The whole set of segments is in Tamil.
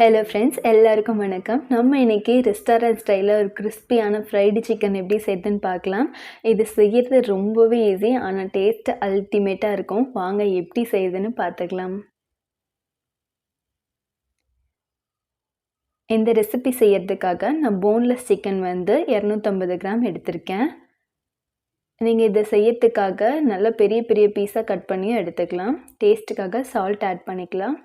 ஹலோ ஃப்ரெண்ட்ஸ் எல்லாருக்கும் வணக்கம். நம்ம இன்றைக்கி ரெஸ்டாரண்ட் ஸ்டைலில் ஒரு கிறிஸ்பியான ஃப்ரைடு சிக்கன் எப்படி செய்யுதுன்னு பார்க்கலாம். இது செய்கிறது ரொம்பவே ஈஸி ஆனால் டேஸ்ட் அல்டிமேட்டாக இருக்கும். வாங்க எப்படி செய்யுதுன்னு பார்த்துக்கலாம். இந்த ரெசிபி செய்யறதுக்காக நான் போன்லெஸ் சிக்கன் வந்து இரநூத்தம்பது கிராம் எடுத்திருக்கேன். நீங்கள் இதை செய்யறதுக்காக நல்ல பெரிய பெரிய பீஸாக கட் பண்ணியும் எடுத்துக்கலாம். டேஸ்ட்டுக்காக சால்ட் ஆட் பண்ணிக்கலாம்.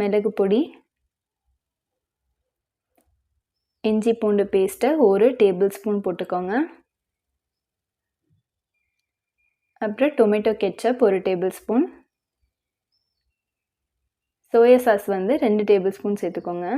மிளகு பொடி இஞ்சி பூண்டு பேஸ்ட்டை ஒரு டேபிள் ஸ்பூன் போட்டுக்கோங்க. அப்புறம் டொமேட்டோ கெச்சப் ஒரு டேபிள் ஸ்பூன் சோயா சாஸ் வந்து ரெண்டு டேபிள் ஸ்பூன் சேர்த்துக்கோங்க.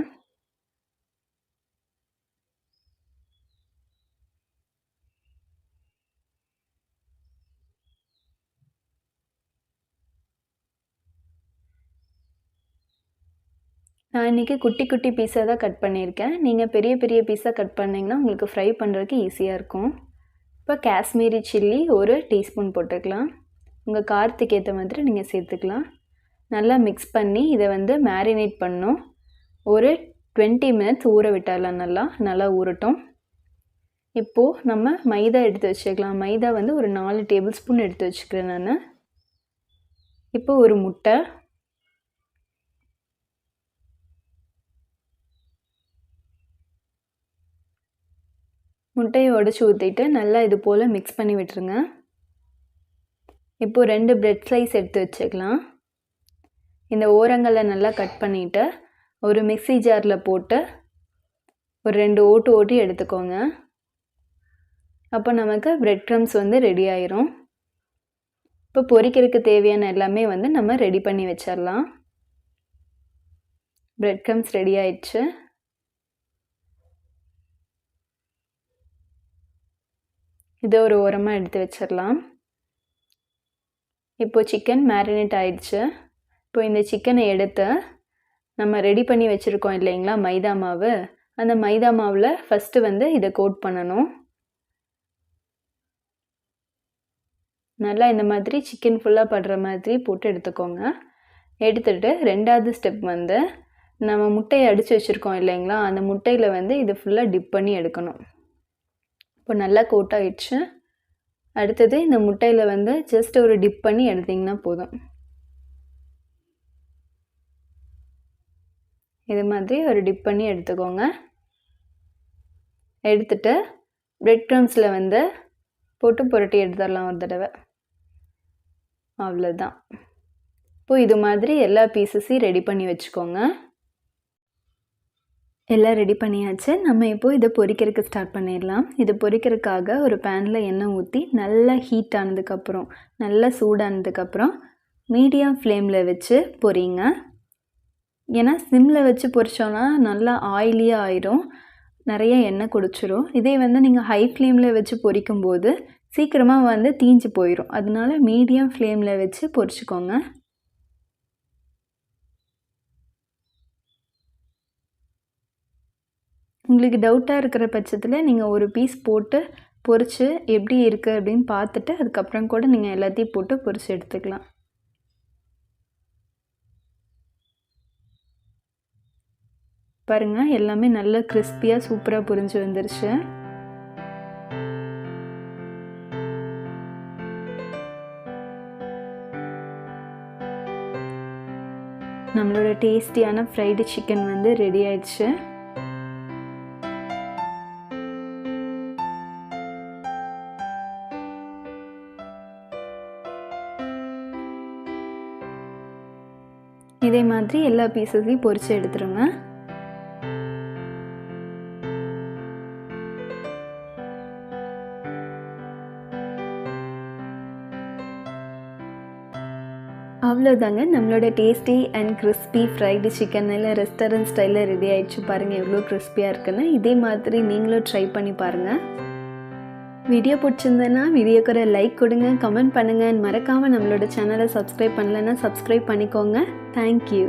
நான் இன்றைக்கி குட்டி குட்டி பீஸாக தான் கட் பண்ணியிருக்கேன். நீங்கள் பெரிய பெரிய பீஸாக கட் பண்ணிங்கன்னா உங்களுக்கு ஃப்ரை பண்ணுறதுக்கு ஈஸியாக இருக்கும். இப்போ காஷ்மீரி சில்லி ஒரு டீஸ்பூன் போட்டுக்கலாம். உங்கள் காரத்துக்கு ஏற்ற மாதிரி நீங்கள் சேர்த்துக்கலாம். நல்லா மிக்ஸ் பண்ணி இதை வந்து மேரினேட் பண்ணும். ஒரு டுவெண்ட்டி மினிட்ஸ் ஊற விட்டாலாம் நல்லா நல்லா ஊறட்டும். இப்போது நம்ம மைதா எடுத்து வச்சுக்கலாம். மைதா வந்து ஒரு நாலு டேபிள் ஸ்பூன் எடுத்து வச்சுக்கிறேன் நான். இப்போ ஒரு முட்டை முட்டையை உடச்சி ஊற்றிட்டு நல்லா இது போல் மிக்ஸ் பண்ணி விட்டுருங்க. இப்போது ரெண்டு ப்ரெட் ஸ்லைஸ் எடுத்து வச்சுக்கலாம். இந்த ஓரங்களை நல்லா கட் பண்ணிவிட்டு ஒரு மிக்சி ஜாரில் போட்டு ஒரு ரெண்டு ஓட்டு ஓட்டி எடுத்துக்கோங்க. அப்போ நமக்கு பிரெட் க்ரம்ஸ் வந்து ரெடி ஆயிரும். இப்போ பொரிக்கிறதுக்கு தேவையான எல்லாமே வந்து நம்ம ரெடி பண்ணி வச்சிடலாம் ப்ரெட் க்ரம்ஸ் ரெடி ஆயிடுச்சு. இதை ஒரு ஓரமாக எடுத்து வச்சிடலாம். இப்போது சிக்கன் மேரினேட் ஆயிடுச்சு. இப்போ இந்த சிக்கனை எடுத்து நம்ம ரெடி பண்ணி வச்சுருக்கோம் இல்லைங்களா மைதா மாவு. அந்த மைதா மாவில் ஃபஸ்ட்டு வந்து இதை கோட் பண்ணணும். நல்லா இந்த மாதிரி சிக்கன் ஃபுல்லாக படுற மாதிரி போட்டு எடுத்துக்கோங்க. எடுத்துகிட்டு ரெண்டாவது ஸ்டெப் வந்து நம்ம முட்டையை அடித்து வச்சுருக்கோம் இல்லைங்களா அந்த முட்டையில் வந்து இதை ஃபுல்லாக டிப் பண்ணி எடுக்கணும். இப்போ நல்லா கோட் ஆகிடுச்சு அடுத்தது இந்த முட்டையில் வந்து ஜஸ்ட் ஒரு டிப் பண்ணி எடுத்திங்கன்னா போதும். இது மாதிரி ஒரு டிப் பண்ணி எடுத்துக்கோங்க. எடுத்துட்டு ப்ரெட் க்ரம்ஸில் வந்து போட்டு புரட்டி எடுத்துடலாம் ஒரு தடவை. அவ்வளோதான் இப்போ இது மாதிரி எல்லா பீசஸையும் ரெடி பண்ணி வச்சுக்கோங்க. எல்லாம் ரெடி பண்ணியாச்சு. நம்ம இப்போது இதை பொரிக்கிறதுக்கு ஸ்டார்ட் பண்ணிடலாம். இது பொரிக்கிறதுக்காக ஒரு பேனில் எண்ணெய் ஊற்றி நல்லா ஹீட் ஆனதுக்கப்புறம் நல்லா சூடானதுக்கப்புறம் மீடியம் ஃப்ளேமில் வச்சு பொரிங்க. ஏன்னா சிம்மில் வச்சு பொரிச்சோன்னா நல்லா ஆயிலியாக ஆயிரும். நிறைய எண்ணெய் குடிச்சிரும். இதே வந்து நீங்கள் ஹை ஃப்ளேமில் வச்சு பொரிக்கும்போது சீக்கிரமாக வந்து தீஞ்சு போயிடும் அதனால மீடியம் ஃப்ளேமில் வச்சு பொரிச்சுக்கோங்க. உங்களுக்கு டவுட்டாக இருக்கிற பட்சத்தில் நீங்கள் ஒரு பீஸ் போட்டு பொரித்து எப்படி இருக்குது அப்படின்னு பார்த்துட்டு அதுக்கப்புறம் கூட நீங்கள் எல்லாத்தையும் போட்டு பொரித்து எடுத்துக்கலாம். பாருங்கள் எல்லாமே நல்ல கிறிஸ்பியாக சூப்பராக புரிஞ்சு வந்துருச்சு. நம்மளோட டேஸ்டியான ஃப்ரைடு சிக்கன் வந்து ரெடி ஆயிடுச்சு. இதே மாதிரி எல்லா பீசஸையும் பொரித்து எடுத்துருங்க. அவ்வளோதாங்க நம்மளோட tasty and crispy fried chicken எல்லாம் ரெஸ்டாரண்ட் ஸ்டைலில் ரெடி ஆகிடுச்சு பாருங்கள் எவ்வளோ கிறிஸ்பியாக இருக்குன்னு. இதே மாதிரி நீங்களும் ட்ரை பண்ணி பாருங்கள் வீடியோ பிடிச்சிருந்தேன்னா வீடியோக்கு ஒரு லைக் கொடுங்க கமெண்ட் பண்ணுங்கள் மறக்காமல் நம்மளோட சேனலை சப்ஸ்கிரைப் பண்ணலைன்னா சப்ஸ்கிரைப் பண்ணிக்கோங்க. தேங்க்யூ